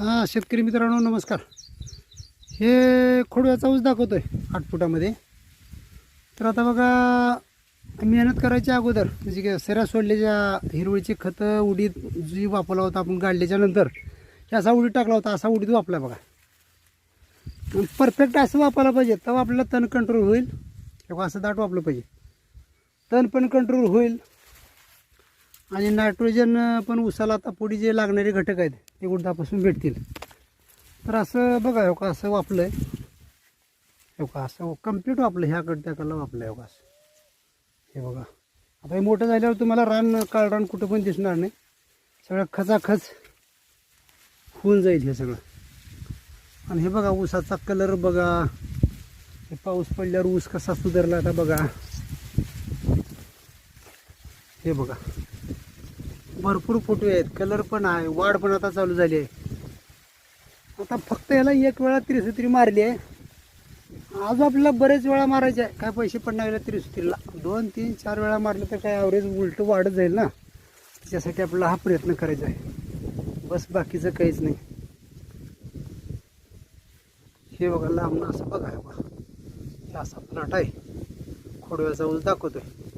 हां शेतकरी मित्रांनो नमस्कार. हे खोडव्याचा ऊस दाखवतो आहे आठ फुटामध्ये. तर आता बघा मेहनत करायच्या अगोदर म्हणजे की सऱ्या सोडल्याच्या हिरवळीची खतं उडीद जी वापरला होता आपण गाडल्याच्या नंतर हे असा उडीत टाकला होता असा उडीत वापरला बघा. परफेक्ट असं वापरायला पाहिजे तेव्हा आपल्याला तण कंट्रोल होईल. किंवा असं दाट वापरलं पाहिजे. तण पण कंट्रोल होईल. आणि नायट्रोजन पण उसाला आता पुढे जे लागणारे घटक आहेत ते उडदापासून भेटतील. तर असं बघा हो का असं वापलं आहे हो का असं कंप्लीट वापलं ह्याकडं त्याकडलं वापलं हो का असं. हे बघा. आता हे मोठं झाल्यावर तुम्हाला रान काळ रान कुठं पण दिसणार नाही. सगळं खचाखच होऊन जाईल हे सगळं. आणि हे बघा ऊसाचा कलर बघा. हे पाऊस पडल्यावर ऊस कसा सुधारला आता बघा. हे बघा. भरपूर फोटो आहेत. कलर पण आहे. वाढ पण आता चालू झाली आहे. आता फक्त याला एक वेळा त्रिसूत्री मारली आहे. आज आपल्याला बरेच वेळा मारायचे आहे. काय पैसे पण नाही त्रिसुत्रीला? दोन तीन चार वेळा मारले तर काय ॲव्हरेज उलटं वाढत जाईल ना? त्याच्यासाठी आपल्याला हा प्रयत्न करायचा आहे. बस बाकीचं काहीच नाही. हे बघा लांबनं असं बघा. बघा. असा प्लॉट आहे. खोडव्याचा ऊस दाखवतोय.